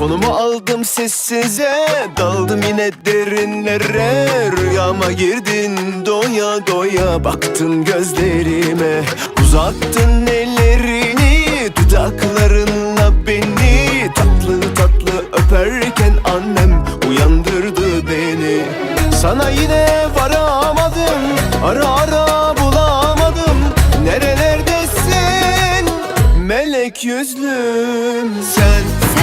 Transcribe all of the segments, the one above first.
Telefonumu aldım sessize Daldım yine derinlere. Rüyama girdin doya doya Baktın gözlerime. Uzattın ellerini Dudaklarınla beni. Tatlı tatlı öperken annem Uyandırdı beni. Sana yine varamadım Ara ara bulamadım. Nerelerdesin? Melek yüzlüm sen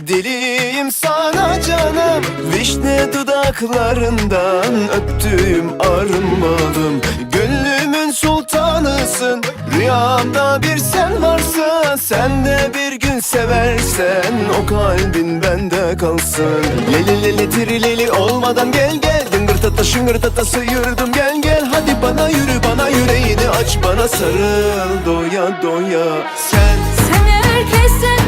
Deliyim sana canım. Vişne dudaklarından Öptüğüm arınmadım Gönlümün sultanısın. Rüyamda bir sen varsın. Sen de bir gün seversen O kalbin bende kalsın. Leli leli tirileli olmadan gel gel Dıngırtata şıngırtata sıyırdım. Gel gel Hadi bana yürü bana yüreğini aç Bana sarıl. Doya doya. Sen Sen herkesten